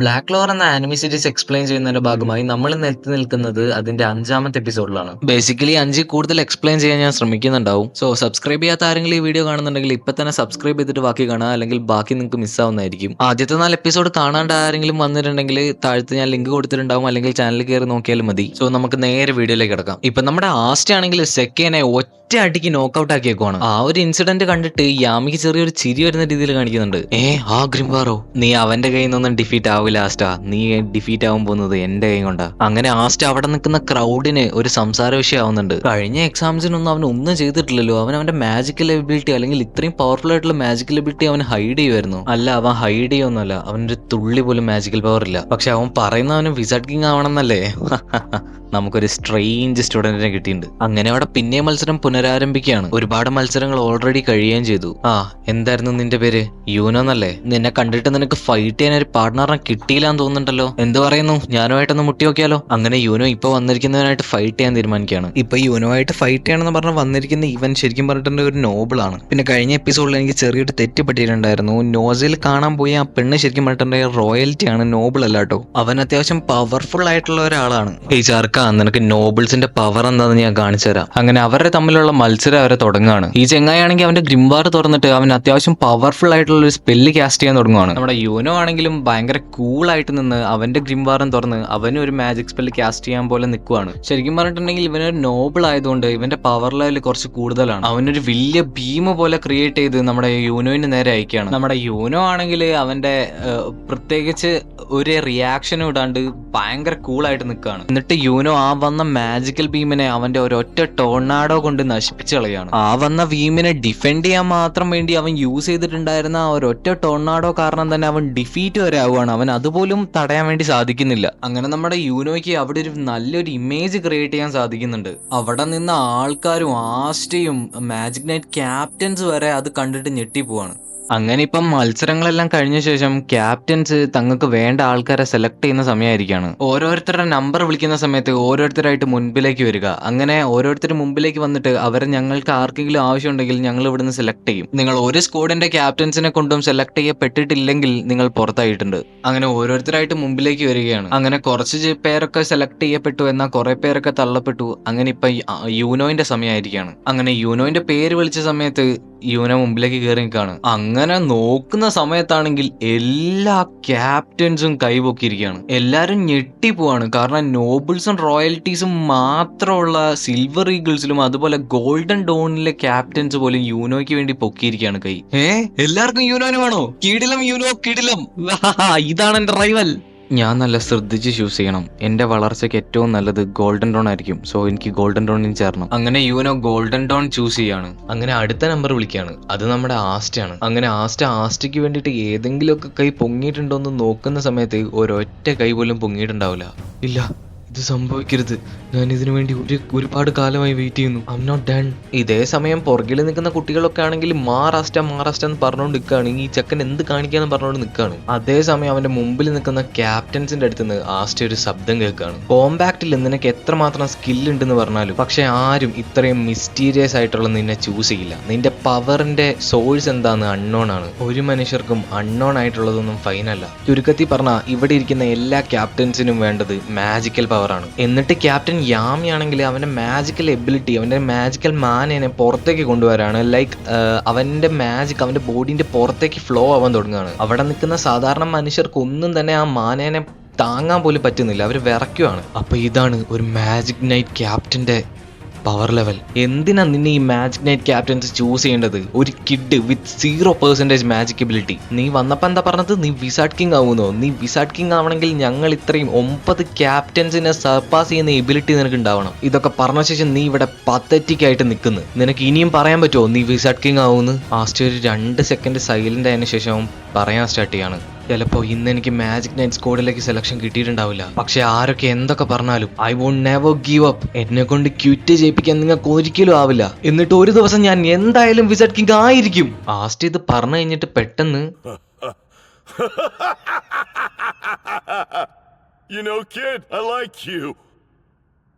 Black lore എന്ന anime series explain ചെയ്യുന്നതിന്റെ ഭാഗമായി നമ്മൾ ഇന്ന് എത്തി നിൽക്കുന്നത് അതിന്റെ അഞ്ചാമത്തെ എപ്പിസോഡിലാണ് ബേസിക്കലി അഞ്ച് കൂടുതൽ എക്സ്പ്ലെയിൻ ചെയ്യാൻ ഞാൻ ശ്രമിക്കുന്നുണ്ടാവും. സോ സബ്സ്ക്രൈബ് ചെയ്യാത്ത ആരെങ്കിലും ഈ വീഡിയോ കാണുന്നുണ്ടെങ്കിൽ ഇപ്പൊ തന്നെ സബ്സ്ക്രൈബ് ചെയ്തിട്ട് ബാക്കി കാണുക. അല്ലെങ്കിൽ ബാക്കി നിങ്ങൾക്ക് മിസ്സാവുന്നതായിരിക്കും ആദ്യത്തെ നാല് എപ്പിസോഡ് കാണാണ്ട് ആരെങ്കിലും വന്നിട്ടുണ്ടെങ്കിൽ താഴത്ത് ഞാൻ ലിങ്ക് കൊടുത്തിട്ടുണ്ടാവും. അല്ലെങ്കിൽ ചാനൽ കയറി നോക്കിയാലും മതി. സോ നമുക്ക് നേരെ വീഡിയോയിലേക്ക് കിടക്കാം. ഇപ്പൊ നമ്മുടെ ആസ്റ്റ് ആണെങ്കിൽ സെക്കേനെ ഒറ്റ അടിക്ക് നോക്കൗട്ട് ആക്കിയേക്കുവാണ്. ആ ഒരു ഇൻസിഡന്റ് കണ്ടിട്ട് യാമിക്ക് ചെറിയൊരു ചിരി വരുന്ന രീതിയിൽ കാണിക്കുന്നുണ്ട്. ഏ ആ ഗ്രിംബാറോ നീ അവന്റെ കയ്യിൽ നിന്നൊന്നും ഡിഫീറ്റ് ആവില്ല ആസ്റ്റാ. നീ ഡിഫീറ്റ് ആവാൻ പോകുന്നത് എന്റെ കൈ കൊണ്ടാ. അങ്ങനെ ആസ്റ്റ അവിടെ നിൽക്കുന്ന ക്രൗഡിന് ഒരു സംസാര വിഷയമാവുന്നുണ്ട് കഴിഞ്ഞ എക്സാംസിനൊന്നും അവൻ ഒന്നും ചെയ്തിട്ടില്ലല്ലോ. അവൻ അവന്റെ മാജിക്കൽ എബിലിറ്റി അല്ലെങ്കിൽ ഇത്രയും പവർഫുൾ ആയിട്ടുള്ള മാജിക്കൽ എബിലിറ്റി അവൻ ഹൈഡ് ചെയ്യുമായിരുന്നു അല്ല അവൻ ഹൈഡ് ചെയ്യൊന്നുമല്ല അവനൊരു തുള്ളി പോലും മാജിക്കൽ പവർ ഇല്ല. പക്ഷെ അവൻ പറയുന്ന അവന് വിസഡ് കിങ് ആവണമെന്നല്ലേ? നമുക്കൊരു സ്ട്രെയിഞ്ച് സ്റ്റുഡന്റിനെ കിട്ടിയിട്ടുണ്ട്. അങ്ങനെ അവിടെ പിന്നെ മത്സരം പുനരാരംഭിക്കുകയാണ്. ഒരുപാട് മത്സരങ്ങൾ ഓൾറെഡി കഴിയുകയും ചെയ്തു. ആ എന്തായിരുന്നു നിന്റെ പേര്? യൂനോന്നല്ലേ നിന്നെ കണ്ടിട്ട് നിനക്ക് ഫൈറ്റ് ചെയ്യാൻ ഒരു പാർട്ട്ണറിനെ കിട്ടിയില്ലാന്ന് തോന്നുന്നുണ്ടല്ലോ. എന്ത് പറയുന്നു? ഞാനുമായിട്ടൊന്ന് മുട്ടി നോക്കിയാലോ അങ്ങനെ യൂനോ ഇപ്പൊ വന്നിരിക്കുന്നവനായിട്ട് ഫൈറ്റ് ചെയ്യാൻ തീരുമാനിക്കുകയാണ്. ഇപ്പൊ യൂനോ ആയിട്ട് ഫൈറ്റ് ചെയ്യണമെന്ന് പറഞ്ഞ വന്നിരിക്കുന്ന ഇവൻ ശരിക്കും പറഞ്ഞിട്ടുണ്ടെങ്കിൽ ഒരു നോബിൾ ആണ്. പിന്നെ കഴിഞ്ഞ എപ്പിസോഡിൽ എനിക്ക് ചെറിയൊരു തെറ്റ് പറ്റിയിട്ടുണ്ടായിരുന്നു നോസിൽ കാണാൻ പോയി ആ പെണ്ണ് ശരിക്കും പറഞ്ഞിട്ടുണ്ടെങ്കിൽ റോയൽറ്റി ആണ് നോബിൾ അല്ല കേട്ടോ. അവൻ അത്യാവശ്യം പവർഫുൾ ആയിട്ടുള്ള ഒരാളാണ്. ഈ ചാർക്ക നിനക്ക് നോബിൾസിന്റെ പവർ എന്താണെന്ന് ഞാൻ കാണിച്ചു തരാം. അങ്ങനെ അവരുടെ തമ്മിലുള്ള മത്സരം അവരെ തുടങ്ങുകയാണ്. ഈ ചെങ്ങായാണെങ്കിൽ അവന്റെ ഗ്രിംബാർ തുറന്നിട്ട് അവൻ അത്യാവശ്യം പവർഫുൾ ആയിട്ടുള്ള ഒരു സ്പെല്ല് കാസ്റ്റ് ചെയ്യാൻ തുടങ്ങുകയാണ് നമ്മുടെ യൂനോ ആണെങ്കിലും ഭയങ്കര കൂൾ ആയിട്ട് നിന്ന് അവന്റെ ഗ്രിംവാറം തുറന്ന് അവനും ഒരു മാജിക് സ്പെല്ല് കാസ്റ്റ് ചെയ്യാൻ പോലെ നിൽക്കുവാണ് ശരിക്കും പറഞ്ഞിട്ടുണ്ടെങ്കിൽ ഇവനൊരു നോബിൾ ആയതുകൊണ്ട് ഇവന്റെ പവർ ലെവൽ കുറച്ച് കൂടുതലാണ്. അവനൊരു വലിയ ഭീമ പോലെ ക്രിയേറ്റ് ചെയ്ത് നമ്മുടെ യൂനോയിന് നേരെ അയക്കുകയാണ്. നമ്മുടെ യൂനോ ആണെങ്കിൽ അവന്റെ പ്രത്യേകിച്ച് ഒരു റിയാക്ഷനും ഇടാണ്ട് ഭയങ്കര കൂളായിട്ട് നിൽക്കുകയാണ് എന്നിട്ട് യൂനോ ആ വന്ന മാജിക്കൽ ബീമിനെ അവന്റെ ഒരൊറ്റ ടോർണാഡോ കൊണ്ട് നശിപ്പിച്ചു കളയാണ് ആ വന്ന ബീമിനെ ഡിഫെൻഡ് ചെയ്യാൻ മാത്രം വേണ്ടി അവൻ യൂസ് ചെയ്തിട്ടുണ്ടായിരുന്ന ആ ഒരൊറ്റ ടോർണാഡോ കാരണം തന്നെ അവൻ ഡിഫീറ്റ് വരെ ആവുകയാണ്. അവൻ അതുപോലും തടയാൻ വേണ്ടി സാധിക്കുന്നില്ല. അങ്ങനെ നമ്മുടെ യൂനോയ്ക്ക് അവിടെ ഒരു നല്ലൊരു ഇമേജ് ക്രിയേറ്റ് ചെയ്യാൻ സാധിക്കുന്നുണ്ട്. അവിടെ നിന്ന് ആൾക്കാരും ആസ്റ്റയും മാജിക് നൈറ്റ് ക്യാപ്റ്റൻസ് വരെ അത് കണ്ടിട്ട് ഞെട്ടിപ്പോവാണ്. അങ്ങനെ ഇപ്പം മത്സരങ്ങളെല്ലാം കഴിഞ്ഞ ശേഷം ക്യാപ്റ്റൻസ് തങ്ങൾക്ക് വേണ്ട ആൾക്കാരെ സെലക്ട് ചെയ്യുന്ന സമയമായിരിക്കാണ്. ഓരോരുത്തരുടെ നമ്പർ വിളിക്കുന്ന സമയത്ത് ഓരോരുത്തരായിട്ട് മുൻപിലേക്ക് വരിക. അങ്ങനെ ഓരോരുത്തർ മുമ്പിലേക്ക് വന്നിട്ട് അവരെ ഞങ്ങൾക്ക് ആർക്കെങ്കിലും ആവശ്യമുണ്ടെങ്കിൽ ഞങ്ങൾ ഇവിടുന്ന് സെലക്ട് ചെയ്യും. നിങ്ങൾ ഒരു സ്കോഡിന്റെ ക്യാപ്റ്റൻസിനെ കൊണ്ടും സെലക്ട് ചെയ്യപ്പെട്ടിട്ടില്ലെങ്കിൽ നിങ്ങൾ പുറത്തായിട്ടുണ്ട്. അങ്ങനെ ഓരോരുത്തരായിട്ട് മുമ്പിലേക്ക് വരികയാണ്. അങ്ങനെ കുറച്ച് പേരൊക്കെ സെലക്ട് ചെയ്യപ്പെട്ടു എന്നാൽ കുറെ പേരൊക്കെ തള്ളപ്പെട്ടു. അങ്ങനെ ഇപ്പൊ യൂനോയിന്റെ സമയമായിരിക്കാണ്. അങ്ങനെ യൂനോയിന്റെ പേര് വിളിച്ച സമയത്ത് യൂനോ മുമ്പിലേക്ക് കയറി നിൽക്കുകയാണ് അങ്ങനെ നോക്കുന്ന സമയത്താണെങ്കിൽ എല്ലാ ക്യാപ്റ്റൻസും കൈപൊക്കിയിരിക്കുകയാണ്. എല്ലാരും ഞെട്ടിപ്പോവാണ്. കാരണം നോബിൾസും റോയൽറ്റീസും മാത്രമുള്ള സിൽവർ ഈഗിൾസിലും അതുപോലെ ഗോൾഡൻ ഡോണിലെ ക്യാപ്റ്റൻസ് പോലും യൂനോയ്ക്ക് വേണ്ടി പൊക്കിയിരിക്കുകയാണ് കൈ. ഏ? എല്ലാവർക്കും യൂനോന് വേണോ? കിടിലം യൂനോ കിടിലം. ഇതാണ് എന്റെ റൈവൽ ഞാൻ നല്ല ശ്രദ്ധിച്ച് ചൂസ് ചെയ്യണം. എന്റെ വളർച്ചയ്ക്ക് ഏറ്റവും നല്ലത് ഗോൾഡൻ ഡോൺ ആയിരിക്കും. സോ എനിക്ക് ഗോൾഡൻ ഡോണിന് ചേർണം അങ്ങനെ യുവനോ ഗോൾഡൻ ഡോൺ ചൂസ് ചെയ്യാണ്. അങ്ങനെ അടുത്ത നമ്പർ വിളിക്കുകയാണ്. അത് നമ്മുടെ ആസ്റ്റ് ആണ് അങ്ങനെ ആസ്റ്റ് ആസ്റ്റയ്ക്ക് വേണ്ടിയിട്ട് ഏതെങ്കിലുമൊക്കെ കൈ പൊങ്ങിയിട്ടുണ്ടോ എന്ന് നോക്കുന്ന സമയത്ത് ഒരൊറ്റ കൈ പോലും പൊങ്ങിയിട്ടുണ്ടാവില്ല. ഇല്ല ഇത് സംഭവിക്കരുത്. ഞാൻ ഇതിനു വേണ്ടി ഒരു ഒരുപാട് കാലമായി വെയിറ്റ് ചെയ്യുന്നു. ഐ എം നോട്ട് ഡൺ ഇതേ സമയം പുറകിൽ നിൽക്കുന്ന കുട്ടികളൊക്കെ ആണെങ്കിൽ മാറാസ്റ്റ മാറാസ്റ്റ എന്ന് പറഞ്ഞുകൊണ്ട് നിൽക്കുകയാണ്. ഈ ചെക്കൻ എന്ത് കാണിക്കാന്ന് പറഞ്ഞുകൊണ്ട് നിൽക്കുകയാണ്. അതേസമയം അവന്റെ മുമ്പിൽ നിൽക്കുന്ന ക്യാപ്റ്റൻസിന്റെ അടുത്ത് നിന്ന് ആസ്റ്റ ഒരു ശബ്ദം കേൾക്കുകയാണ്. കോമ്പാക്റ്റിൽ നിനക്ക് എത്രമാത്രം സ്കിൽ ഉണ്ടെന്ന് പറഞ്ഞാലും പക്ഷെ ആരും ഇത്രയും മിസ്റ്റീരിയസ് ആയിട്ടുള്ള നിന്നെ ചൂസ് ചെയ്യില്ല. നിന്റെ പവറിന്റെ സോഴ്സ് എന്താന്ന് അൺനോൺ ആണ്. ഒരു മനുഷ്യർക്കും അൺനോൺ ആയിട്ടുള്ളതൊന്നും ഫൈനല്ല ചുരുക്കത്തിൽ പറഞ്ഞാൽ ഇവിടെ ഇരിക്കുന്ന എല്ലാ ക്യാപ്റ്റൻസിനും വേണ്ടത് മാജിക്കൽ പവറാണ് എന്നിട്ട് ക്യാപ്റ്റൻ യാമി ആണെങ്കിൽ അവന്റെ മാജിക്കൽ എബിലിറ്റി അവന്റെ മാജിക്കൽ മാനേനെ പുറത്തേക്ക് കൊണ്ടുവരാണ്. ലൈക്ക് അവന്റെ മാജിക് അവന്റെ ബോഡിന്റെ പുറത്തേക്ക് ഫ്ലോ ആവാൻ തുടങ്ങുകയാണ്. അവിടെ നിൽക്കുന്ന സാധാരണ മനുഷ്യർക്ക് ഒന്നും തന്നെ ആ മാനേനെ താങ്ങാൻ പോലും പറ്റുന്നില്ല. അവർ വിറയ്ക്കുവാണ്. അപ്പോൾ ഇതാണ് ഒരു മാജിക് നൈറ്റ് ക്യാപ്റ്റന്റെ പവർ ലെവൽ എന്തിനാ നിന്നെ ഈ മാജിക് നൈറ്റ് ക്യാപ്റ്റൻസ് ചൂസ് ചെയ്യേണ്ടത്? ഒരു kid with zero percentage magic ability നീ വന്നപ്പോൾ എന്താ പറഞ്ഞത്? നീ വിസാഡ് കിങ് ആവുന്നോ? നീ വിസാഡ് കിങ് ആവണമെങ്കിൽ ഞങ്ങൾ ഇത്രയും ഒമ്പത് ക്യാപ്റ്റൻസിനെ സർപ്പാസ് ചെയ്യുന്ന എബിലിറ്റി നിനക്ക് ഉണ്ടാവണം. ഇതൊക്കെ പറഞ്ഞ ശേഷം നീ ഇവിടെ പത്തറ്റിക് ആയിട്ട് നിൽക്കുന്നു. നിനക്ക് ഇനിയും പറയാൻ പറ്റുമോ നീ വിസാഡ് കിങ് ആവുമെന്ന് ആസ്റ്റ് ഒരു രണ്ട് സെക്കൻഡ് സൈലന്റ് ആയതിനു ശേഷം പറയാൻ സ്റ്റാർട്ട് ചെയ്യാണ്. ചിലപ്പോ ഇന്ന് എനിക്ക് മാജിക് നൈറ്റ് സ്കോഡിലേക്ക് സെലക്ഷൻ കിട്ടിയിട്ടുണ്ടാവില്ല. പക്ഷെ ആരൊക്കെ എന്തൊക്കെ പറഞ്ഞാലും I won't never give up എന്നെ കൊണ്ട് ക്യൂറ്റ് ചെയ്യിപ്പിക്കാൻ നിങ്ങൾക്ക് ഒരിക്കലും ആവില്ല. എന്നിട്ട് ഒരു ദിവസം ഞാൻ എന്തായാലും വിസറ്റ് കിങ് ആയിരിക്കും. ആസ്റ്റ് ഇത് പറഞ്ഞു കഴിഞ്ഞിട്ട് പെട്ടെന്ന് You know, kid, I like you.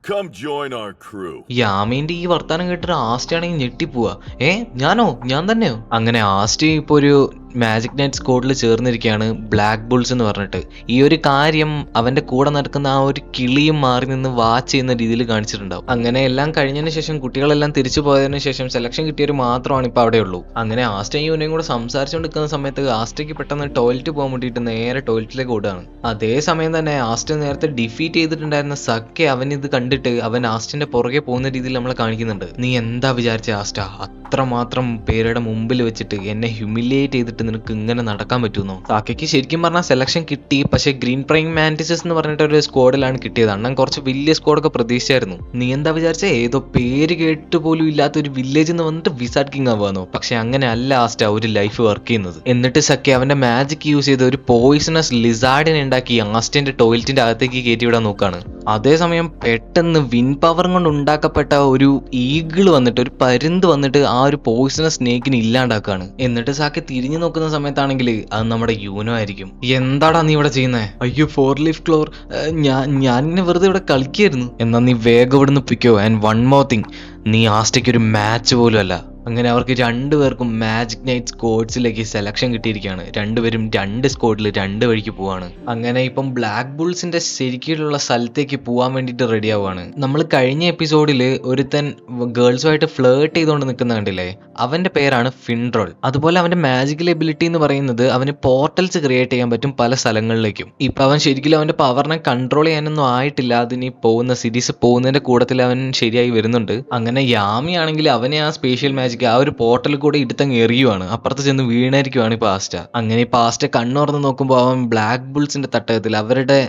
Come join our crew. യാമീന്റെ ഈ വർത്താനം കേട്ടിട്ട് ആസ്റ്റ് ആണെങ്കിൽ ഞെട്ടിപ്പോവാ. ഏ ഞാനോ? ഞാൻ തന്നെയോ? അങ്ങനെ ആസ്റ്റി ഇപ്പൊ ഒരു മാജിക് നൈറ്റ് സ്കോഡിൽ ചേർന്നിരിക്കുകയാണ് ബ്ലാക്ക് ബുൾസ് എന്ന് പറഞ്ഞിട്ട്. ഈ ഒരു കാര്യം അവന്റെ കൂടെ നടക്കുന്ന ആ ഒരു കിളിയും മാറി നിന്ന് വാച്ച് ചെയ്യുന്ന രീതിയിൽ കാണിച്ചിട്ടുണ്ടാവും. അങ്ങനെ എല്ലാം കഴിഞ്ഞതിന് ശേഷം കുട്ടികളെല്ലാം തിരിച്ചു പോയതിനു ശേഷം സെലക്ഷൻ കിട്ടിയവർ മാത്രമാണ് ഇപ്പോൾ അവിടെ ഉള്ളൂ. അങ്ങനെ ആസ്റ്റയും യൂനയും കൂടെ സംസാരിച്ചുകൊണ്ട് നിൽക്കുന്ന സമയത്ത് ആസ്റ്റയ്ക്ക് പെട്ടെന്ന് ടോയ്ലറ്റ് പോകാൻ വേണ്ടിയിട്ട് നേരെ ടോയ്ലറ്റിലേക്ക് ഓടുകയാണ്. അതേ സമയം തന്നെ ആസ്റ്റ നേരത്തെ ഡിഫീറ്റ് ചെയ്തിട്ടുണ്ടായിരുന്ന സക്കെ അവൻ ഇത് കണ്ടിട്ട് അവൻ ആസ്റ്റിന്റെ പുറകെ പോകുന്ന രീതിയിൽ നമ്മളെ കാണിക്കുന്നുണ്ട്. നീ എന്താ വിചാരിച്ച ആസ്റ്റ? അത്രമാത്രം പേരുടെ മുമ്പിൽ വെച്ചിട്ട് എന്നെ ഹ്യൂമിലിയേറ്റ് ചെയ്തിട്ട് നിനക്ക് ഇങ്ങനെ നടക്കാൻ പറ്റുന്നോ സാക്കയ്ക്ക് ശരിക്കും പറഞ്ഞാൽ സെലക്ഷൻ കിട്ടി. പക്ഷേ ഗ്രീൻ പ്രൈം മാന്റിസസ് എന്ന് പറഞ്ഞിട്ട് ഒരു സ്ക്വാഡിലാണ് കിട്ടിയത്. അണ്ണൻ കുറച്ച് വലിയ സ്ക്വാഡൊക്കെ പ്രതീക്ഷിച്ചായിരുന്നു. നീ എന്താ വിചാരിച്ച? ഏതോ പേര് കേട്ട് പോലും ഇല്ലാത്ത ഒരു വില്ലേജിൽ നിന്ന് വന്നിട്ട് വിസാഡ് കിങ് ആവാന്നോ? പക്ഷെ അങ്ങനെ അല്ല ആസ്റ്റ ഒരു ലൈഫ് വർക്ക് ചെയ്യുന്നത്. എന്നിട്ട് സഖ്യ അവന്റെ മാജിക് യൂസ് ചെയ്ത് ഒരു പോയിസണസ് ലിസാർഡിനെ ഉണ്ടാക്കി ആസ്റ്റിന്റെ ടോയ്ലറ്റിന്റെ അകത്തേക്ക് കയറ്റി വിടാൻ നോക്കാണ്. അതേസമയം പെട്ടെന്ന് വിൻ പവർ കൊണ്ട് ഉണ്ടാക്കപ്പെട്ട ഒരു ഈഗിൾ വന്നിട്ട് ഒരു പരുന്ത് വന്നിട്ട് ആ ഒരു പോയിസണസ് സ്നേക്കിനെ ഇല്ലാണ്ടാക്കാണ്. എന്നിട്ട് സാക്കി തിരിഞ്ഞു നോക്കുന്ന സമയത്താണെങ്കിൽ അത് നമ്മുടെ യൂനോ ആയിരിക്കും. എന്താടാ നീ ഇവിടെ ചെയ്യുന്നേ? അയ്യോ ഫോർ ലീഫ് ക്ലോർ ഞാൻ ഞാൻ ഇങ്ങനെ വെറുതെ ഇവിടെ കളിക്കായിരുന്നു. എന്നാ നീ വേഗം ഇവിടുന്ന് പിക്കോ. ആൻഡ് വൺ മോർ തിങ് നീ ആസ്റ്റയ്ക്ക് ഒരു മാച്ച് പോലും അല്ല. അങ്ങനെ അവർക്ക് രണ്ടുപേർക്കും മാജിക് നൈറ്റ് സ്കോഡ്സിലേക്ക് സെലക്ഷൻ കിട്ടിയിരിക്കുകയാണ്. രണ്ടുപേരും രണ്ട് സ്കോഡിൽ രണ്ട് വഴിക്ക് പോവാണ്. അങ്ങനെ ഇപ്പം ബ്ലാക്ക് ബുൾസിന്റെ ശരിക്കുള്ള സ്ഥലത്തേക്ക് പോവാൻ വേണ്ടിയിട്ട് റെഡി ആവുകയാണ്. നമ്മൾ കഴിഞ്ഞ എപ്പിസോഡിൽ ഒരുത്തൻ ഗേൾസുമായിട്ട് ഫ്ലേർട്ട് ചെയ്തുകൊണ്ട് നിൽക്കുന്ന കണ്ടില്ലേ? അവന്റെ പേരാണ് ഫിൻട്രോൾ അതുപോലെ അവന്റെ മാജിക്കൽ എബിലിറ്റി എന്ന് പറയുന്നത് അവന് പോർട്ടൽസ് ക്രിയേറ്റ് ചെയ്യാൻ പറ്റും പല സ്ഥലങ്ങളിലേക്കും. ഇപ്പൊ അവൻ ശരിക്കും അവന്റെ പവറിനെ കൺട്രോൾ ചെയ്യാനൊന്നും ആയിട്ടില്ല. അതിന് പോകുന്ന സിരീസ് പോകുന്നതിന്റെ കൂട്ടത്തിൽ അവൻ ശരിയായി വരുന്നുണ്ട്. അങ്ങനെ യാമി ആണെങ്കിൽ അവനെ ആ സ്പേഷ്യൽ മാജിക് ആ ഒരു പോർട്ടലിൽ കൂടെ ഇടുത്തങ്ങ് എറിയുവാണ്. അപ്പുറത്ത് ചെന്ന് വീണായിരിക്കുവാണ് ഈ പാസ്റ്റ. അങ്ങനെ പാസ്റ്റ കണ്ണുറന്ന് നോക്കുമ്പോൾ അവൻ ബ്ലാക്ക് ബുൾസിന്റെ തട്ടകത്തിൽ അവരുടെ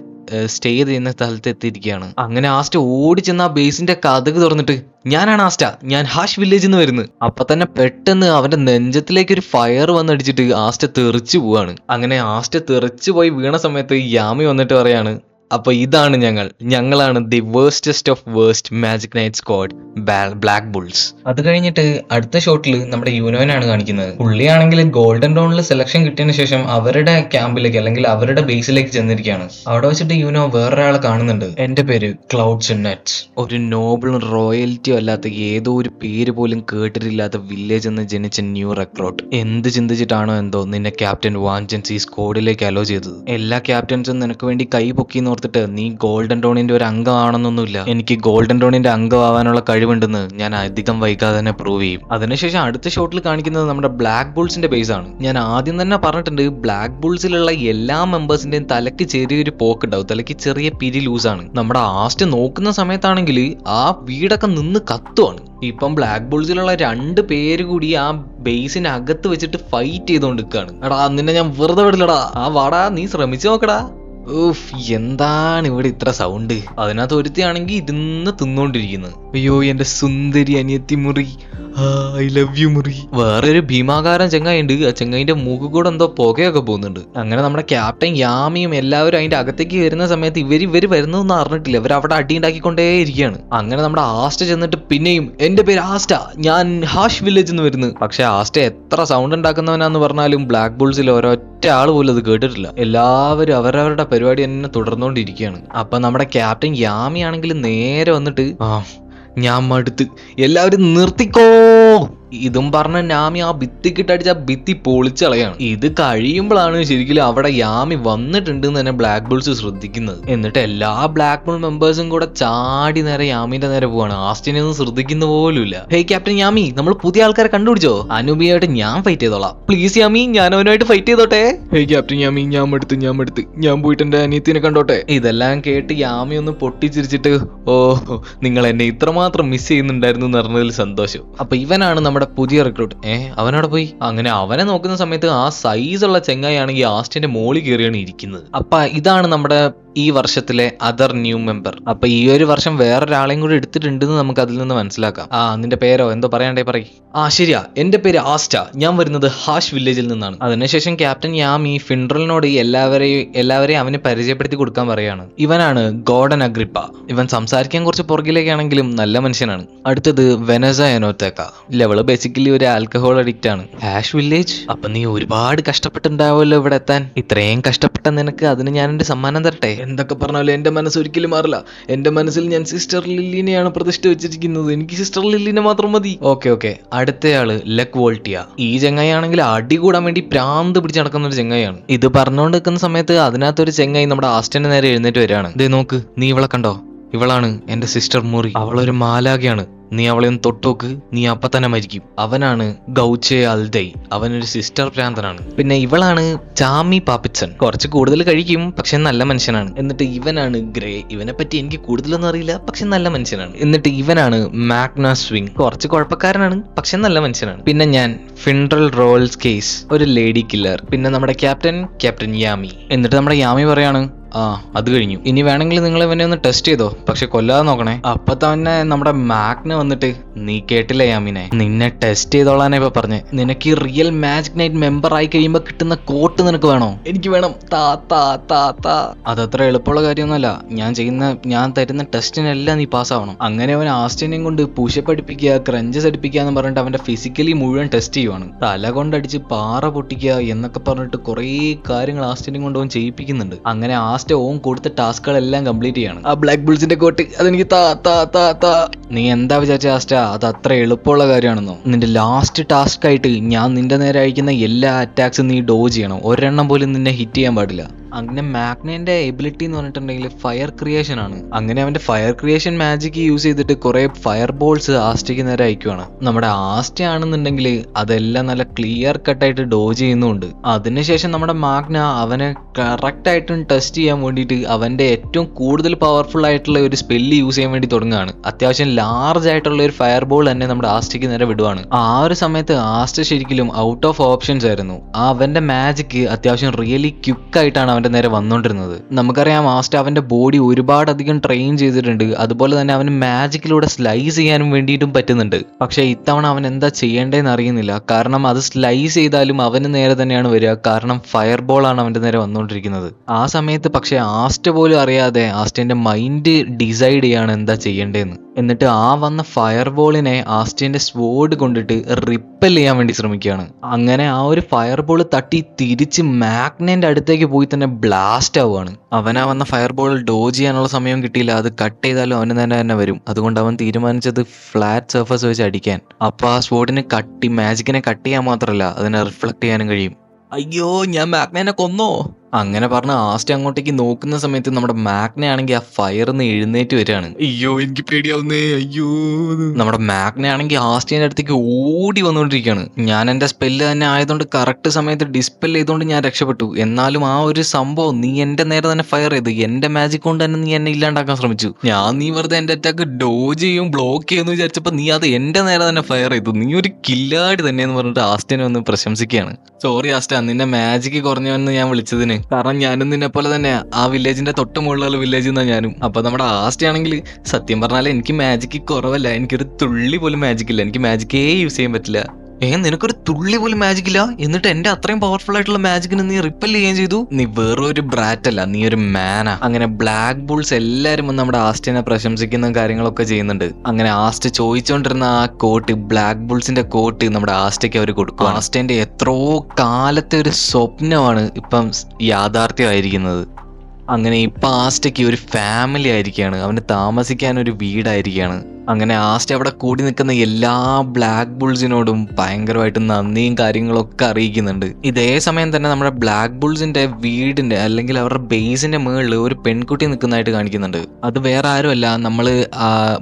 സ്റ്റേ ചെയ്യുന്ന സ്ഥലത്ത് എത്തിയിരിക്കുകയാണ്. അങ്ങനെ ആസ്റ്റ ഓടി ചെന്ന് ആ ബേസിന്റെ കഥക് തുറന്നിട്ട് ഞാനാണ് ആസ്റ്റ. ഞാൻ ഹാഷ് വില്ലേജിൽ നിന്ന് വരുന്നത് അപ്പൊ തന്നെ പെട്ടെന്ന് അവന്റെ നെഞ്ചത്തിലേക്ക് ഒരു ഫയർ വന്നടിച്ചിട്ട് ആസ്റ്റ തെറിച്ചു പോവാണ്. അങ്ങനെ ആസ്റ്റ തെറിച്ചു പോയി വീണ സമയത്ത് യാമി വന്നിട്ട് പറയാണ് അപ്പൊ ഇതാണ് ഞങ്ങൾ. ഞങ്ങളാണ് the worstest of worst magic knight squad black bulls അത് കഴിഞ്ഞിട്ട് അടുത്ത ഷോട്ടിൽ നമ്മുടെ യൂനോനാണ് കാണിക്കുന്നത്. പുള്ളിയാണെങ്കിൽ ഗോൾഡൻ റൗണ്ടിൽ സെലക്ഷൻ കിട്ടിയതിനു ശേഷം അവരുടെ ക്യാമ്പിലേക്ക് അല്ലെങ്കിൽ അവരുടെ ബേസിലേക്ക് ചെന്നിരിക്കുകയാണ്. അവിടെ വെച്ചിട്ട് യൂനോ വേറൊരാളെ കാണുന്നുണ്ട്. എന്റെ പേര് ക്ലൗഡ്സ് നെറ്റ്സ് ഒരു നോബിളും റോയൽറ്റിയും അല്ലാത്ത ഏതോ ഒരു പേര് പോലും കേട്ടിട്ടില്ലാത്ത വില്ലേജ് എന്ന് ജനിച്ച ന്യൂ റെക്രോട്ട് എന്ത് ചിന്തിച്ചിട്ടാണോ എന്തോ നിന്നെ ക്യാപ്റ്റൻ വാഞ്ചൻസ് ഈ സ്കോഡിലേക്ക് അലോ ചെയ്തത്? എല്ലാ ക്യാപ്റ്റൻസും നിനക്ക് വേണ്ടി കൈ പൊക്കി ഓർത്തിട്ട് നീ ഗോൾഡൻ ടോണിന്റെ ഒരു അംഗമാണെന്നൊന്നുമില്ല. എനിക്ക് ഗോൾഡൻ ടോണിന്റെ അംഗമാവാനുള്ള കഴിവുണ്ടെന്ന് ഞാൻ അധികം വൈകാതെ തന്നെ പ്രൂവ് ചെയ്യും. അതിനുശേഷം അടുത്ത ഷോട്ടിൽ കാണിക്കുന്നത് നമ്മുടെ ബ്ലാക്ക് ബുൾസിന്റെ ബേസ് ആണ്. ഞാൻ ആദ്യം തന്നെ പറഞ്ഞിട്ടുണ്ട് ബ്ലാക്ക് ബുൾസിലുള്ള എല്ലാ മെമ്പേഴ്സിന്റെയും തലക്ക് ചെറിയൊരു പോക്ക് ഉണ്ടാവും. തലക്ക് ചെറിയ പിരി ലൂസാണ് നമ്മുടെ ആസ്റ്റ് നോക്കുന്ന സമയത്താണെങ്കിൽ ആ വീടൊക്കെ നിന്ന് കത്തുവാണ്. ഇപ്പം ബ്ലാക്ക് ബോൾസിലുള്ള രണ്ട് പേര് കൂടി ആ ബേസിന് അകത്ത് വെച്ചിട്ട് ഫൈറ്റ് ചെയ്തുകൊണ്ട് നിൽക്കുകയാണ് എടാ നിന്നെ ഞാൻ വെറുതെ വിടില്ലടാ ആ വാടാ നീ ശ്രമിച്ചു നോക്കടാ. ഉഫ് എന്താണ് ഇവിടെ ഇത്ര സൗണ്ട് അതിനകത്ത് ഒരുത്തിയാണെങ്കിൽ ഇരുന്ന് തിന്നോണ്ടിരിക്കുന്നത് അയ്യോ എന്റെ സുന്ദരി അനിയത്തി മുറി. ഐ ലവ് യു മുറി. വേറൊരു ഭീമാകാരൻ ചെങ്ങായിണ്ട്. ആ ചെങ്ങായിന്റെ മൂക്ക് കൂടെ എന്തോ പുകയൊക്കെ പോകുന്നുണ്ട്. അങ്ങനെ നമ്മുടെ ക്യാപ്റ്റൻ യാമിയും എല്ലാവരും അതിന്റെ അകത്തേക്ക് വരുന്ന സമയത്ത് ഇവർ ഇവർ വരുന്നതൊന്നും അറിഞ്ഞിട്ടില്ല. ഇവർ അവിടെ അടി ഉണ്ടാക്കിക്കൊണ്ടേ ഇരിക്കുകയാണ്. അങ്ങനെ നമ്മുടെ ആസ്റ്റ ചെന്നിട്ട് പിന്നെയും എന്റെ പേര് ആസ്റ്റ. ഞാൻ ഹാഷ് വില്ലേജ് എന്ന് വരുന്നു. പക്ഷെ ആസ്റ്റ എത്ര സൗണ്ട് ഉണ്ടാക്കുന്നവനാന്ന് പറഞ്ഞാലും ബ്ലാക്ക് ബുൾസിൽ ഒരൊറ്റ ആൾ പോലും അത് കേട്ടിട്ടില്ല. എല്ലാവരും അവരവരുടെ പരിപാടി തന്നെ തുടർന്നുകൊണ്ടിരിക്കുകയാണ്. അപ്പൊ നമ്മുടെ ക്യാപ്റ്റൻ യാമി ആണെങ്കിൽ നേരെ വന്നിട്ട് ആ. ഞാൻ മടുത്ത്. എല്ലാവരും നിർത്തിക്കോ. ഇതും പറഞ്ഞ നാമി ആ ഭിത്തിക്കിട്ടടിച്ച ആ ഭിത്തി പൊളിച്ചളയാണ്. ഇത് കഴിയുമ്പോഴാണ് ശരിക്കും അവിടെ യാമി വന്നിട്ടുണ്ട് എന്ന് തന്നെ ബ്ലാക്ക് ബോൾസ് ശ്രദ്ധിക്കുന്നത്. എന്നിട്ട് എല്ലാ ബ്ലാക്ക് ബോൾ മെമ്പേഴ്സും കൂടെ ചാടി നേരെ യാമിന്റെ നേരെ പോവാണ്. ആസ്റ്റിനെ ഒന്നും ശ്രദ്ധിക്കുന്ന പോലുമില്ല. ഹേ ക്യാപ്റ്റൻ യാമി നമ്മൾ പുതിയ ആൾക്കാരെ കണ്ടുപിടിച്ചോ? അനുബിയായിട്ട് ഞാൻ ഫൈറ്റ് ചെയ്തോളാം. പ്ലീസ് യാമി ഞാൻ അവനുമായിട്ട് ഫൈറ്റ് ചെയ്തോട്ടെ? ഹേ ക്യാപ്റ്റൻ യാമി ഞാൻ എടുത്ത് ഞാൻ എടുത്ത്. ഞാൻ പോയിട്ട് എന്റെ അനിയത്തിനെ കണ്ടോട്ടെ? ഇതെല്ലാം കേട്ട് യാമി ഒന്ന് പൊട്ടിച്ചിരിച്ചിട്ട് ഓ നിങ്ങൾ എന്നെ ഇത്രമാത്രം മിസ് ചെയ്യുന്നുണ്ടായിരുന്നു എന്ന് പറഞ്ഞതിൽ സന്തോഷം. അപ്പൊ ഇവനാണ് നമ്മുടെ പുതിയ റിക്രൂട്ട് ഏ അവനവിടെ പോയി? അങ്ങനെ അവനെ നോക്കുന്ന സമയത്ത് ആ സൈസ് ഉള്ള ചെങ്ങായാണെങ്കിൽ ആസ്റ്റിന്റെ മോളി കയറിയാണ് ഇരിക്കുന്നത്. അപ്പൊ ഇതാണ് നമ്മുടെ ഈ വർഷത്തിലെ അതർ ന്യൂ മെമ്പർ അപ്പൊ ഈ ഒരു വർഷം വേറൊരാളെയും കൂടി എടുത്തിട്ടുണ്ടെന്ന് നമുക്ക് അതിൽ നിന്ന് മനസ്സിലാക്കാം. ആ നിന്റെ പേരോ? എന്തോ പറയണ്ടേ പറയ്. ആ ശരിയാ. എന്റെ പേര് ആസ്റ്റ. ഞാൻ വരുന്നത് ഹാഷ് വില്ലേജിൽ നിന്നാണ്. അതിനുശേഷം ക്യാപ്റ്റൻ യാം യാമി ഫിൻഡ്രലിനോട് എല്ലാവരെയും എല്ലാവരെയും അവന് പരിചയപ്പെടുത്തി കൊടുക്കാൻ പറയാണ് ഇവനാണ് ഗോഡൻ അഗ്രിപ്പ. ഇവൻ സംസാരിക്കാൻ കുറച്ച് പുറകിലേക്കാണെങ്കിലും നല്ല മനുഷ്യനാണ്. അടുത്തത് വെനസ എനോത്തേക്ക. ലെവൾ ബേസിക്കലി ഒരു ആൽക്കഹോൾ അഡിക്റ്റ് ആണ്. ഹാഷ് വില്ലേജ്? അപ്പൊ നീ ഒരുപാട് കഷ്ടപ്പെട്ടുണ്ടാവുമല്ലോ ഇവിടെ എത്താൻ. ഇത്രയും കഷ്ടപ്പെട്ട നിനക്ക് അതിന് ഞാൻ എന്റെ സമ്മാനം തരട്ടെ? എന്തൊക്കെ പറഞ്ഞാലും എന്റെ മനസ്സ് ഒരിക്കലും മാറില്ല. എന്റെ മനസ്സിൽ ഞാൻ സിസ്റ്റർ ലില്ലിനെയാണ് പ്രതിഷ്ഠ വെച്ചിരിക്കുന്നത്. എനിക്ക് സിസ്റ്റർ ലില്ലിനെ മാത്രം മതി. Okay okay. അടുത്തയാൾ Luck Voltia. ഈ ചെങ്ങായാണെങ്കിൽ അടി കൂടാൻ വേണ്ടി പ്രാന്ത് പിടിച്ച് നടക്കുന്ന ഒരു ചെങ്ങായാണ് ഇത് പറഞ്ഞുകൊണ്ട് നിൽക്കുന്ന സമയത്ത് അതിനകത്തൊരു ചെങ്ങായി നമ്മുടെ ആസ്റ്റന്റെ നേരെ എഴുന്നേറ്റ് വരികയാണ്. ദേ നോക്ക്. നീ ഇവളെ കണ്ടോ? ഇവളാണ് എന്റെ സിസ്റ്റർ മുറി. അവളൊരു മാലാഖയാണ്. നീ അവളെ തൊട്ടോക്ക്. നീ അപ്പ തന്നെ മരിക്കും. അവനാണ് ഗൗച്ചെ അൽദൈ. അവനൊരു സിസ്റ്റർ ഭ്രാന്തനാണ് പിന്നെ ഇവളാണ് ചാമി പാപ്പിച്ചൻ. കുറച്ച് കൂടുതൽ കഴിക്കും പക്ഷെ നല്ല മനുഷ്യനാണ്. എന്നിട്ട് ഇവനാണ് ഗ്രേ. ഇവനെ പറ്റി എനിക്ക് കൂടുതലൊന്നും അറിയില്ല പക്ഷെ നല്ല മനുഷ്യനാണ്. എന്നിട്ട് ഇവനാണ് മാഗ്ന സ്വിങ് കുറച്ച് കുഴപ്പക്കാരനാണ് പക്ഷെ നല്ല മനുഷ്യനാണ്. പിന്നെ ഞാൻ ഫിൻഡ്രൽ റോൾസ് കേസ്. ഒരു ലേഡി കില്ലർ. പിന്നെ നമ്മുടെ ക്യാപ്റ്റൻ ക്യാപ്റ്റൻ യാമി. എന്നിട്ട് നമ്മുടെ യാമി പറയാണ് ആ അത് കഴിഞ്ഞു. ഇനി വേണമെങ്കിൽ നിങ്ങൾ ഇവനെ ഒന്ന് ടെസ്റ്റ് ചെയ്തോ? പക്ഷെ കൊല്ലാതെ നോക്കണേ. അപ്പൊ തന്നെ നമ്മുടെ മാഗ്ന വന്നിട്ട് നീ കേട്ടില്ല യാമിനെ? നിന്നെ ടെസ്റ്റ് ചെയ്തോളാനേ ഇപ്പൊ പറഞ്ഞ്. നിനക്ക് ഈ റിയൽ മാജിക് നൈറ്റ് മെമ്പർ ആയി കഴിയുമ്പോ കിട്ടുന്ന കോട്ട് നിനക്ക് വേണോ? എനിക്ക് വേണം. താ താ താ താ. അതത്ര എളുപ്പമുള്ള കാര്യമൊന്നുമല്ല. ഞാൻ ചെയ്യുന്ന ഞാൻ തരുന്ന ടെസ്റ്റിനെല്ലാം നീ പാസ്സാവണം അങ്ങനെ അവൻ ആസ്റ്റിനെയും കൊണ്ട് പുഷപ്പ് അടിപ്പിക്കുക ക്രഞ്ചസ് അടിപ്പിക്കുക എന്ന് പറഞ്ഞിട്ട് അവന്റെ ഫിസിക്കലി മുഴുവൻ ടെസ്റ്റ് ചെയ്യുവാണ്. തല കൊണ്ടടിച്ച് പാറ പൊട്ടിക്കുക എന്നൊക്കെ പറഞ്ഞിട്ട് കുറേ കാര്യങ്ങൾ ആസ്റ്റിനെയും കൊണ്ട് അവൻ ചെയ്യിപ്പിക്കുന്നുണ്ട്. അങ്ങനെ ആസ്റ്റ് ഓൻ കൊടുത്ത ടാസ്കുകളെല്ലാം കംപ്ലീറ്റ് ചെയ്യണം. ആ ബ്ലാക്ക് ബുൾസിന്റെ കോട്ട് അതെനിക്ക് താ താ താ താ. നീ എന്താ വിചാരിച്ച ആസ്റ്റാ? അത് അത്ര എളുപ്പമുള്ള കാര്യമാണെന്നോ? നിന്റെ ലാസ്റ്റ് ടാസ്ക് ആയിട്ട് ഞാൻ നിന്റെ നേരെ അയക്കുന്ന എല്ലാ അറ്റാക്സും നീ ഡോ ചെയ്യണം. ഒരെണ്ണം പോലും നിന്നെ ഹിറ്റ് ചെയ്യാൻ പാടില്ല. അങ്ങനെ മാഗ്നന്റെ എബിലിറ്റി എന്ന് പറഞ്ഞിട്ടുണ്ടെങ്കിൽ ഫയർ ക്രിയേഷൻ ആണ്. അങ്ങനെ അവന്റെ ഫയർ ക്രിയേഷൻ മാജിക് യൂസ് ചെയ്തിട്ട് കുറെ ഫയർ ബോൾസ് ആസ്റ്റയ്ക്ക് നേരെ അയക്കുവാണ്. നമ്മുടെ ആസ്റ്റ ആണെന്നുണ്ടെങ്കിൽ അതെല്ലാം നല്ല ക്ലിയർ കട്ടായിട്ട് ഡോ ചെയ്യുന്നുണ്ട്. അതിനുശേഷം നമ്മുടെ മാഗ്ന അവനെ കറക്റ്റ് ആയിട്ടും ടെസ്റ്റ് ചെയ്യാൻ വേണ്ടിയിട്ട് അവന്റെ ഏറ്റവും കൂടുതൽ പവർഫുൾ ആയിട്ടുള്ള ഒരു സ്പെല്ല് യൂസ് ചെയ്യാൻ വേണ്ടി തുടങ്ങുകയാണ്. അത്യാവശ്യം ലാർജ് ആയിട്ടുള്ള ഒരു ഫയർ ബോൾ തന്നെ നമ്മുടെ ആസ്റ്റിക്ക് നേരെ വിടുവാണ്. ആ ഒരു സമയത്ത് ആസ്റ്റ് ശരിക്കും ഔട്ട് ഓഫ് ഓപ്ഷൻസ് ആയിരുന്നു. അവന്റെ മാജിക് അത്യാവശ്യം റിയലി ക്വിക്ക് ആയിട്ടാണ് അവന്റെ നേരെ വന്നുകൊണ്ടിരുന്നത് നമുക്കറിയാം ആസ്റ്റ് അവന്റെ ബോഡി ഒരുപാട് അധികം ട്രെയിൻ ചെയ്തിട്ടുണ്ട്. അതുപോലെ തന്നെ അവന് മാജിക്കിലൂടെ സ്ലൈസ് ചെയ്യാനും വേണ്ടിയിട്ടും പറ്റുന്നുണ്ട്. പക്ഷേ ഇത്തവണ അവൻ എന്താ ചെയ്യേണ്ടതെന്ന് അറിയുന്നില്ല. കാരണം അത് സ്ലൈസ് ചെയ്താലും അവന് നേരെ തന്നെയാണ് വരിക. കാരണം ഫയർ ബോൾ ആണ് അവന്റെ നേരെ വന്നുകൊണ്ടിരിക്കുന്നത് ആ സമയത്ത് പക്ഷേ ആസ്റ്റ് പോലും അറിയാതെ ആസ്റ്റിന്റെ മൈൻഡ് ഡിസൈഡ് ചെയ്യാണ് എന്താ ചെയ്യേണ്ടതെന്ന്. എന്നിട്ട് ആ വന്ന ഫയർ ബോളിനെ ആസ്റ്റിന്റെ സ്വോർഡ് കൊണ്ടിട്ട് റിപ്പൽ ചെയ്യാൻ വേണ്ടി ശ്രമിക്കുകയാണ്. അങ്ങനെ ആ ഒരു ഫയർ ബോൾ തട്ടി തിരിച്ച് മാഗ്നന്റെ അടുത്തേക്ക് പോയി തന്നെ ബ്ലാസ്റ്റ് ആവുകയാണ്. അവനാ വന്ന ഫയർ ബോൾ ഡോജ് ചെയ്യാനുള്ള സമയം കിട്ടിയില്ല. അത് കട്ട് ചെയ്താലും അവന് തന്നെ തന്നെ വരും. അതുകൊണ്ട് അവൻ തീരുമാനിച്ചത് ഫ്ലാറ്റ് സർഫസ് വെച്ച് അടിക്കാൻ. അപ്പൊ ആ സ്വോർഡിനെ കട്ടി മാജിക്കിനെ കട്ട് ചെയ്യാൻ മാത്രമല്ല അതിനെ റിഫ്ലക്ട് ചെയ്യാനും കഴിയും. അയ്യോ ഞാൻ മാഗ്നനെ കൊന്നോ? അങ്ങനെ പറഞ്ഞ ആസ്റ്റ് അങ്ങോട്ടേക്ക് നോക്കുന്ന സമയത്ത് നമ്മുടെ മാഗ്ന ആണെങ്കിൽ ആ ഫയറിന്ന് എഴുന്നേറ്റ് വരികയാണ്. അയ്യോ എനിക്ക് പേടിയാവുന്നേ അയ്യോ. നമ്മുടെ മാഗ്ന ആണെങ്കിൽ ആസ്റ്റിന്റെ അടുത്തേക്ക് ഓടി വന്നുകൊണ്ടിരിക്കുകയാണ്. ഞാൻ എന്റെ സ്പെല്ല് തന്നെ ആയതുകൊണ്ട് കറക്റ്റ് സമയത്ത് ഡിസ്പെൽ ചെയ്തുകൊണ്ട് ഞാൻ രക്ഷപ്പെട്ടു. എന്നാലും ആ ഒരു സംഭവം നീ എന്റെ നേരെ തന്നെ ഫയർ ചെയ്ത്. എന്റെ മാജിക് കൊണ്ട് തന്നെ നീ എന്നെ ഇല്ലാണ്ടാക്കാൻ ശ്രമിച്ചു. ഞാൻ നീ വെറുതെ എന്റെ അറ്റാക്ക് ഡോജ് ചെയ്യും ബ്ലോക്ക് ചെയ്യുമെന്ന് വിചാരിച്ചപ്പോൾ നീ അത് എന്റെ നേരെ തന്നെ ഫയർ ചെയ്തു. നീ ഒരു കില്ലാടി തന്നെയെന്ന് പറഞ്ഞിട്ട് ആസ്റ്റിനെ ഒന്ന് പ്രശംസിക്കുകയാണ്. സോറി ആസ്റ്റ നിന്നെ മാജിക് കുറഞ്ഞവെന്ന് ഞാൻ വിളിച്ചതിന്. കാരണം ഞാനും നിന്നെ പോലെ തന്നെ ആ വില്ലേജിന്റെ തൊട്ട് മുകളിലുള്ള വില്ലേജ് എന്നാ ഞാനും. അപ്പൊ നമ്മുടെ ആസ്റ്റ് ആണെങ്കിൽ സത്യം പറഞ്ഞാൽ എനിക്ക് മാജിക്ക് കുറവല്ല. എനിക്കൊരു തുള്ളി പോലും മാജിക് ഇല്ല. എനിക്ക് മാജിക്കേ യൂസ് ചെയ്യാൻ പറ്റില്ല. ഏ നിനക്കൊരു തുള്ളി പോലും മാജിക് ഇല്ല? എന്നിട്ട് എന്റെ അത്രയും പവർഫുൾ ആയിട്ടുള്ള മാജിക്കിനെ നീ റിപ്പൽ ചെയ്യുകയും ചെയ്തു? നീ വെറും ഒരു ബ്രാറ്റ് അല്ല നീ ഒരു മാനാ അങ്ങനെ ബ്ലാക്ക് ബുൾസ് എല്ലാരും വന്ന് നമ്മുടെ ആസ്റ്റിനെ പ്രശംസിക്കുന്ന കാര്യങ്ങളൊക്കെ ചെയ്യുന്നുണ്ട്. അങ്ങനെ ആസ്റ്റ് ചോദിച്ചുകൊണ്ടിരുന്ന ആ കോട്ട് ബ്ലാക്ക് ബുൾസിന്റെ കോട്ട് നമ്മുടെ ആസ്റ്റയ്ക്ക് അവർ കൊടുക്കും ആസ്റ്റേന്റെ എത്രയോ കാലത്തെ ഒരു സ്വപ്നമാണ് ഇപ്പം യാഥാർത്ഥ്യമായിരിക്കുന്നത്. അങ്ങനെ ഇപ്പൊ ആസ്റ്റയ്ക്ക് ഒരു ഫാമിലി ആയിരിക്കുകയാണ്. അവന് താമസിക്കാൻ ഒരു വീടായിരിക്കുകയാണ്. അങ്ങനെ ആസ്റ്റ് അവിടെ കൂടി നിൽക്കുന്ന എല്ലാ ബ്ലാക്ക് ബുൾസിനോടും ഭയങ്കരമായിട്ട് നന്ദിയും കാര്യങ്ങളൊക്കെ അറിയിക്കുന്നുണ്ട്. ഇതേ സമയം തന്നെ നമ്മുടെ ബ്ലാക്ക് ബുൾസിന്റെ വീടിന്റെ അല്ലെങ്കിൽ അവരുടെ ബേസിന്റെ മുകളിൽ ഒരു പെൺകുട്ടി നിൽക്കുന്നതായിട്ട് കാണിക്കുന്നുണ്ട്. അത് വേറെ ആരുമല്ല നമ്മൾ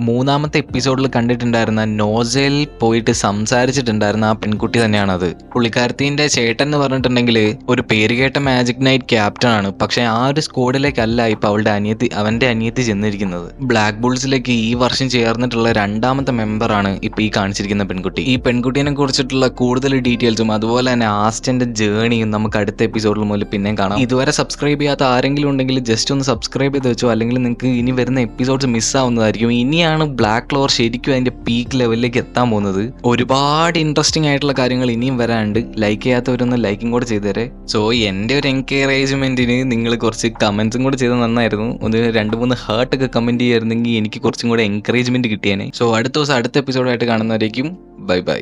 മൂന്നാമത്തെ എപ്പിസോഡിൽ കണ്ടിട്ടുണ്ടായിരുന്ന നോസയിൽ പോയിട്ട് സംസാരിച്ചിട്ടുണ്ടായിരുന്ന ആ പെൺകുട്ടി തന്നെയാണ് അത് പുള്ളിക്കാരത്തിന്റെ ചേട്ടൻ എന്ന് പറഞ്ഞിട്ടുണ്ടെങ്കിൽ ഒരു പേര് കേട്ട മാജിക് നൈറ്റ് ക്യാപ്റ്റൻ ആണ്. പക്ഷെ ആ ഒരു സ്കോഡിലേക്കല്ല ഇപ്പൊ അവളുടെ അനിയത്തി അവന്റെ അനിയത്തി ചെന്നിരിക്കുന്നത്. ബ്ലാക്ക് ബുൾസിലേക്ക് ഈ വർഷം ചേർന്നിട്ടുള്ള രണ്ടാമത്തെ മെമ്പറാണ് ഇപ്പൊ ഈ കാണിച്ചിരിക്കുന്ന പെൺകുട്ടി. ഈ പെൺകുട്ടീനെ കുറിച്ചിട്ടുള്ള കൂടുതൽ ഡീറ്റെയിൽസും അതുപോലെ തന്നെ ആസ്റ്റന്റെ ജേണിയും നമുക്ക് അടുത്ത എപ്പിസോഡിൽ മുതൽ പിന്നെയും കാണാം. ഇതുവരെ സബ്സ്ക്രൈബ് ചെയ്യാത്ത ആരെങ്കിലും ഉണ്ടെങ്കിൽ ജസ്റ്റ് ഒന്ന് സബ്സ്ക്രൈബ് ചെയ്ത് വെച്ചോ. അല്ലെങ്കിൽ നിങ്ങൾക്ക് ഇനി വരുന്ന എപ്പിസോഡ്സ് മിസ്സാവുന്നതായിരിക്കും ഇനിയാണ് ബ്ലാക്ക് ലോർ ശരിക്കും അതിന്റെ പീക്ക് ലെവലിലേക്ക് എത്താൻ പോകുന്നത്. ഒരുപാട് ഇൻട്രസ്റ്റിംഗ് ആയിട്ടുള്ള കാര്യങ്ങൾ ഇനിയും വരാനുണ്ട്. ലൈക്ക് ചെയ്യാത്തവരൊന്ന് ലൈക്കും കൂടെ ചെയ്തേരെ സോ എന്റെ ഒരു എൻകറേജ്മെന്റിന് നിങ്ങൾ കുറച്ച് കമന്റ്സും കൂടെ ചെയ്ത് നന്നായിരുന്നു ഒന്ന് രണ്ട് മൂന്ന് ഹേർട്ട് ഒക്കെ കമന്റ് ചെയ്യായിരുന്നെങ്കിൽ എനിക്ക് കുറച്ചും കൂടെ എൻകറേജ്മെന്റ് കിട്ടിയേനെ. സോ അടുത്ത ദിവസം അടുത്ത എപ്പിസോഡായിട്ട് കാണുന്നവരേക്കും ബൈ ബൈ